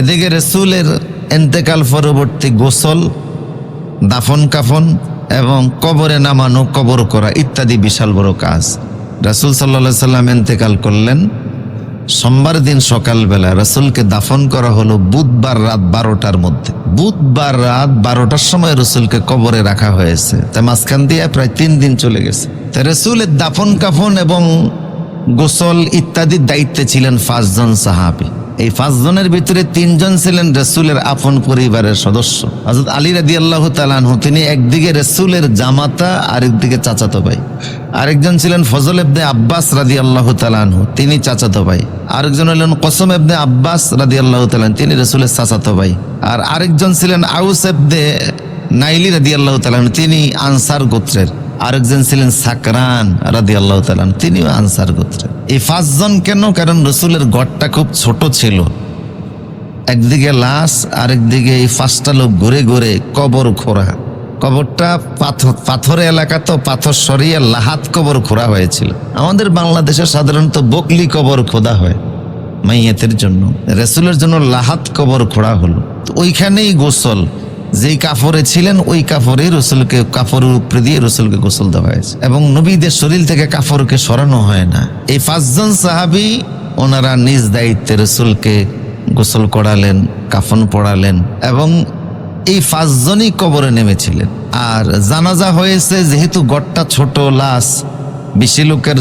এদিকে রসুলের এন্তেকাল পরবর্তী গোসল, দাফন কাফন এবং কবরে নামানো, কবর করা ইত্যাদি বিশাল বড় কাজ। রাসুল সাল্লা সাল্লাম এন্তেকাল করলেন। সোমবার দিন সকালবেলা রসুলকে দাফন করা হলো বুধবার রাত বারোটার মধ্যে। বুধবার রাত বারোটার সময় রসুলকে কবরে রাখা হয়েছে। তাই মাঝখান দিয়ে প্রায় তিন দিন চলে গেছে। তাই রসুলের দাফন কাফন এবং গোসল ইত্যাদির দায়িত্বে ছিলেন পাঁচজন সাহাবি। এই পাঁচজনের ভিতরে তিনজন ছিলেন রসুলের আপন পরিবারের সদস্য। হজরত আলী রাদি আল্লাহ তালানহু তিনি একদিকে রসুলের জামাতা, আরেকদিকে চাচাতো ভাই। আরেকজন ছিলেন ফজল এবনে আব্বাস রাদি আল্লাহ তালানহু তিনি চাচাতো ভাই। আরেকজন হলেন কসম এবনে আব্বাস রাদি আল্লাহ তালান তিনি রসুলের চাচাতো ভাই। আর আরেকজন ছিলেন আউস এবনে নাইলি রাদি আল্লাহ তালান তিনি আনসার গোত্রের। আরেকজন ছিলেন সাকরান রাদি আল্লাহ তালান তিনিও আনসার গোত্রের এই পাঁচজন কেন? কারণ রসুলের গড়টা খুব ছোট ছিল। একদিকে লাশ, আরেকদিকে এই পাঁচটা লোক ঘুরে ঘুরে কবর খোরা কবরটা পাথর পাথর এলাকা তো, পাথর সরিয়ে লাহাত কবর খোরা হয়েছিল। আমাদের বাংলাদেশে সাধারণত বকলি কবর খোদা হয় মাইয়াতের জন্য। রেসুলের জন্য লাহাত কবর খোঁড়া হলো। তো ওইখানেই গোসল। যেই কাপড়ে ছিলেন, ওই কাপড়ে রসুলকে কাপড়ের উপরে দিয়ে রসুলকে গোসল দেওয়া হয়েছে। এবং নবীদের শরীর থেকে কাফরকে সরানো হয় না। এই পাঁচজন সাহাবি, ওনারা নিজ দায়িত্বে রসুলকে গোসল করালেন, কাফন পড়ালেন এবং এই পাঁচজনই কবরে নেমেছিলেন। আর জানাজা হয়েছে, যেহেতু গড়টা ছোট, লাশ, বেশি লোকের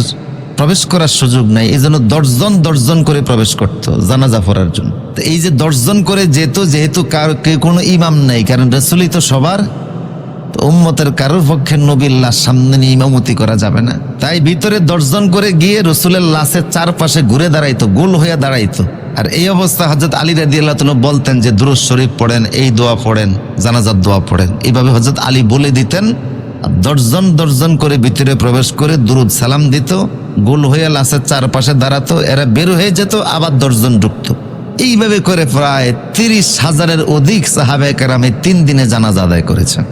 প্রবেশ করার সুযোগ নাই এই জন্য দশজন দশজন করে প্রবেশ করতো জানাজা পড়ার জন্য। তো এই যে দশজন করে যেত, যেহেতু কার কোনো ইমাম নাই, কারণ রসুলই তো সবার উম্মতের কারোর পক্ষে নবীর লাশ সামনে নিয়ে ইমামতি করা যাবে না। তাই ভিতরে দশজন করে গিয়ে রসুলের লাশের চারপাশে ঘুরে দাঁড়াইতো, গোল হয়ে দাঁড়াইতো। আর এই অবস্থা হজরত আলী রাদি আল্লাহ বলতেন যে দুরুজ শরীফ পড়েন, এই দোয়া পড়েন, জানাজার দোয়া পড়েন। এইভাবে হজরত আলী বলে দিতেন দশজন দশজন করে ভিতরে প্রবেশ করে দুরুদ সালাম দিত, গোল হয়ে লাশের চারপাশে দাঁড়াতো, এরা বের হয়ে যেত, আবার দশজন ঢুকত। এইভাবে করে প্রায় তিরিশ হাজারের অধিক সাহাবে কেরামে তিন দিনে জানাজা আদায় করেছেন